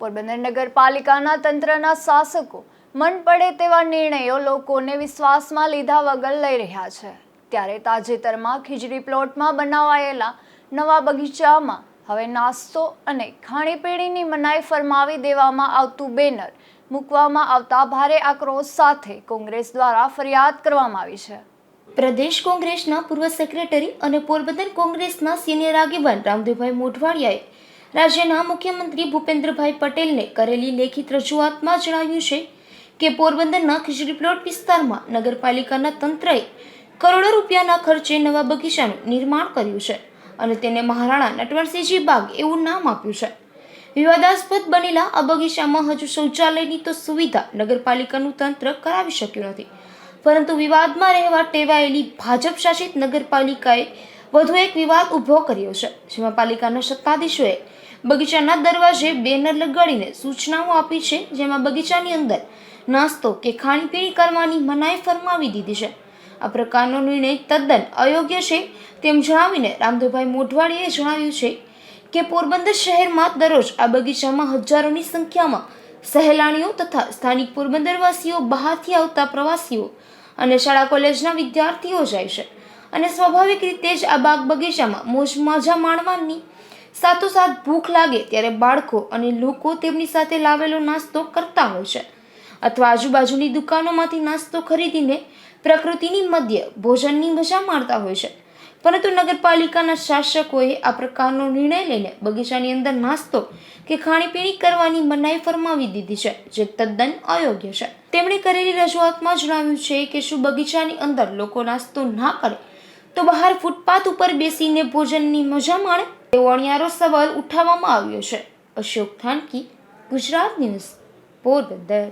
પોરબંદર નગરપાલિકાના તંત્રના શાસકો મન પડે તેવા નિર્ણયો લોકોને વિશ્વાસમાં લીધા વગર લઈ રહ્યા છે. ત્યારે તાજેતરમાં ખીજડી પ્લોટમાં બનાવાયેલા નવા બગીચામાં હવે નાસ્તો અને ખાણીપીણીની મનાઈ ફરમાવી દેવામાં આવતું બેનર મૂકવામાં આવતા ભારે આક્રોશ સાથે કોંગ્રેસ દ્વારા ફરિયાદ કરવામાં આવી છે. પ્રદેશ કોંગ્રેસના પૂર્વ સેક્રેટરી અને પોરબંદર કોંગ્રેસના સિનિયર આગેવાન રામદેવભાઈ મોઢવાડિયાએ રાજ્યના મુખ્યમંત્રી ભૂપેન્દ્રભાઈ પટેલને કરેલી લેખિત રજૂઆતમાં જણાવ્યું છે કે પોરબંદરના ખીચડી પ્લોટ વિસ્તારમાં નગરપાલિકાના તંત્રએ કરોડો રૂપિયાના ખર્ચે નવા બગીચાનું નિર્માણ કર્યું છે અને તેને મહારાણા નટવરસિંહજી બાગ એવું નામ આપ્યું છે. વિવાદાસ્પદ બનેલા આ બગીચામાં હજુ શૌચાલયની તો સુવિધા નગરપાલિકાનું તંત્ર કરાવી શક્યું નથી. પરંતુ વિવાદમાં રહેવા ટેવાયેલી ભાજપ શાસિત નગરપાલિકાએ વધુ એક વિવાદ ઊભો કર્યો છે. જેમાં પાલિકાના સત્તાધીશોએ બગીચાના દરવાજે બેનર લગાડીને સૂચનાઓ આપી છે, જેમાં બગીચાની અંદર નાસ્તો કે ખાણીપીણી કરવાની મનાઈ ફરમાવી દીધી છે. આ પ્રકારનો નિર્ણય તદ્દન અયોગ્ય છે તેમ જણાવીને રામદેવભાઈ મોઢવાડીએ જણાવ્યું છે કે પોરબંદર શહેરમાં દરરોજ આ બગીચામાં હજારોની સંખ્યામાં સહેલાણીઓ તથા સ્થાનિક પોરબંદરવાસીઓ બહારથી આવતા પ્રવાસીઓ અને શાળા કોલેજના વિદ્યાર્થીઓ જાય છે. અને સ્વાભાવિક રીતે જ આ બાગ બગીચામાં મોજ મજા માણવાની સાથોસાથ ભૂખ લાગે ત્યારે બાળકો અને લોકો તેમની સાથે લાવેલો નાસ્તો કરતા હોય છે. અથવા આજુબાજુની દુકાનોમાંથી નાસ્તો ખરીદીને પ્રકૃતિની મધ્ય ભોજનની મજા માણતા હોય છે. પરંતુ નગરપાલિકાના શાસકોએ આ પ્રકારનો નિર્ણય લઈને બગીચાની અંદર નાસ્તો કે ખાણીપીણી કરવાની મનાઈ ફરમાવી દીધી છે, જે તદ્દન અયોગ્ય છે. તેમણે કરેલી રજૂઆતમાં જણાવ્યું છે કે શું બગીચાની અંદર લોકો નાસ્તો ના કરે તો બહાર ફૂટપાથ ઉપર બેસીને ભોજનની મજા માણે? તેવો અણિયારો સવાલ ઉઠાવવામાં આવ્યો છે. અશોક થાનકી ગુજરાત ન્યૂઝ પોરબંદર.